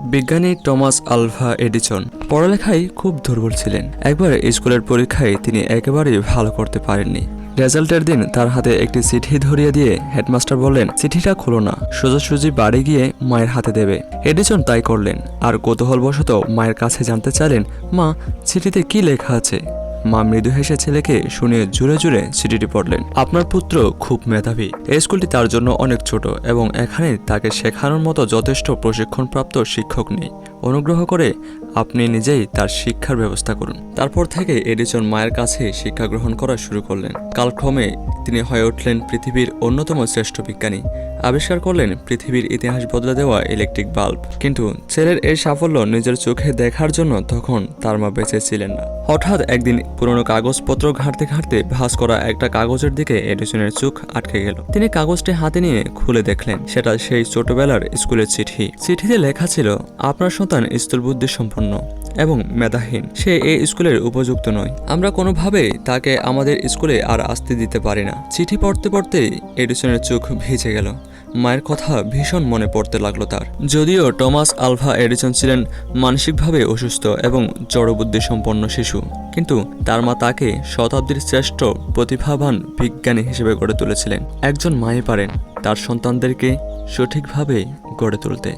বিজ্ঞানী Thomas Alva Edison পড়ালেখায় খুব দুর্বল ছিলেন। একবার স্কুলের পরীক্ষায় তিনি একেবারেই ভালো করতে পারেননি। রেজাল্টের দিন তার হাতে একটি চিঠি ধরিয়ে দিয়ে হেডমাস্টার বললেন, চিঠিটা খুলো না, সোজাসুজি বাড়ি গিয়ে মায়ের হাতে দেবে। এডিসন তাই করলেন। আর কৌতূহলবশত মায়ের কাছে জানতে চাইলেন, মা, চিঠিতে কি লেখা আছে? মা মৃদু হেসে ছেলেকে শুনে জুড়ে জুড়ে চিঠিটি পড়লেন। আপনার পুত্র খুব মেধাবী। এই স্কুলটি তার জন্য অনেক ছোট এবং এখানে তাকে শেখানোর মতো যথেষ্ট প্রশিক্ষণপ্রাপ্ত শিক্ষক নেই। অনুগ্রহ করে আপনি নিজেই তার শিক্ষার ব্যবস্থা করুন। তারপর থেকে এডিসন মায়ের কাছে শিক্ষা গ্রহণ করা শুরু করলেন। কালক্রমে তিনি হয়ে উঠলেন পৃথিবীর অন্যতম শ্রেষ্ঠ বিজ্ঞানী। আবিষ্কার করলেন পৃথিবীর ইতিহাস বদলে দেওয়া ইলেকট্রিক বাল্ব। কিন্তু ছেলের এই সাফল্য নিজের চোখে দেখার জন্য তখন তার মা বেঁচে ছিলেন না। হঠাৎ একদিন পুরনো কাগজপত্র ঘাঁটতে ঘাঁটতে ভাস করা একটা কাগজের দিকে এডিসনের চোখ আটকে গেল। তিনি কাগজটি হাতে নিয়ে খুলে দেখলেন। সেটা সেই ছোটবেলার স্কুলের চিঠি। চিঠিতে লেখা ছিল, আপনার সন্তান স্থূল বুদ্ধি সম্পন্ন এবং মেধাহীন। সে এই স্কুলের উপযুক্ত নয়। আমরা কোনোভাবেই তাকে আমাদের স্কুলে আর আসতে দিতে পারি না। চিঠি পড়তে পড়তেই এডিসনের চোখ ভিজে গেল। মায়ের কথা ভীষণ মনে পড়তে লাগল তার। যদিও টমাস আলভা এডিসন ছিলেন মানসিকভাবে অসুস্থ এবং জড়বুদ্ধি সম্পন্ন শিশু, কিন্তু তার মা তাকে শতাব্দীর শ্রেষ্ঠ প্রতিভাবান বিজ্ঞানী হিসেবে গড়ে তুলেছিলেন। একজন মায়ে পারেন তার সন্তানদেরকে সঠিকভাবে গড়ে তুলতে।